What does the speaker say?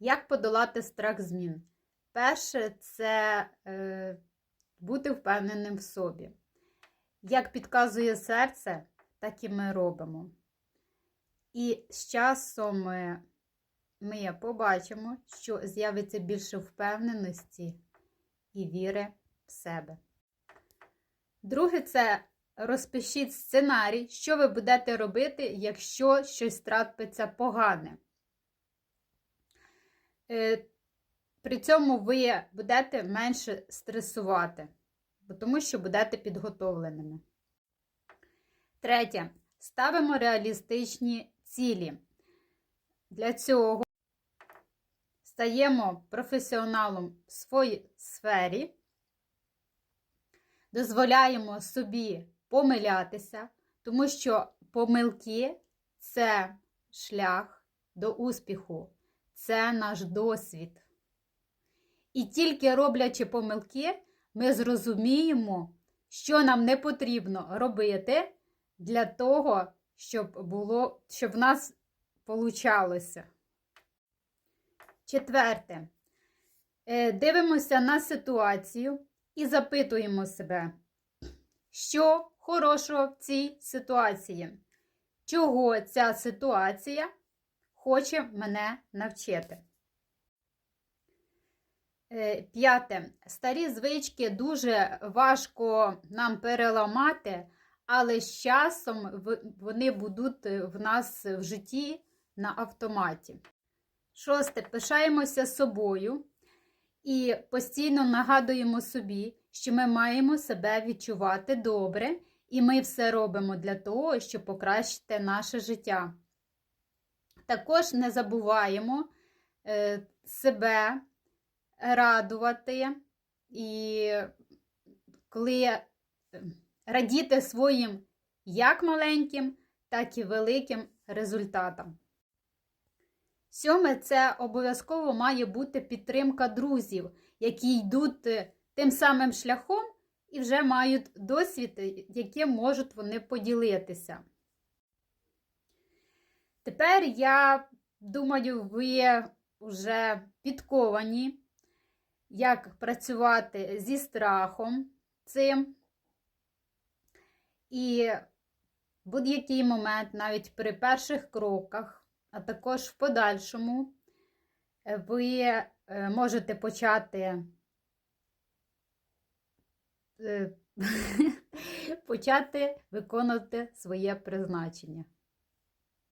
Як подолати страх змін? Перше це е, бути впевненим в собі. Як підказує серце, так і ми робимо. І з часом ми, ми побачимо, що з'явиться більше впевненості і віри в себе. Друге, це розпишіть сценарій, що ви будете робити, якщо щось трапиться погане. Е, При цьому ви будете менше стресувати, тому що будете підготовленими. Третє. Ставимо реалістичні цілі. Для цього стаємо професіоналом в своїй сфері, дозволяємо собі помилятися, тому що помилки це шлях до успіху, це наш досвід. І тільки роблячи помилки, ми зрозуміємо, що нам не потрібно робити для того, щоб було, щоб в нас получалося. Четверте. Е, Дивимося на ситуацію і запитуємо себе, що хорошого в цій ситуації? Чого ця ситуація хоче мене навчити? Е, П'яте. Старі звички дуже важко нам переламати, але з часом вони будуть в нас в житті на автоматі. Шосте. Пишаємося собою і постійно нагадуємо собі, що ми маємо себе відчувати добре, і ми все робимо для того, щоб покращити наше життя. Також не забуваємо е, себе радувати і коли е, радіти своїм як маленьким, так і великим результатам. Сьоме, це обов'язково має бути підтримка друзів, які йдуть е, тим самим шляхом і вже мають досвід, яким можуть вони поділитися. Тепер я думаю, ви вже підковані, як працювати зі страхом цим. І будь-який момент, навіть при перших кроках, а також в подальшому, е, ви е, можете почати е, почати виконувати своє призначення.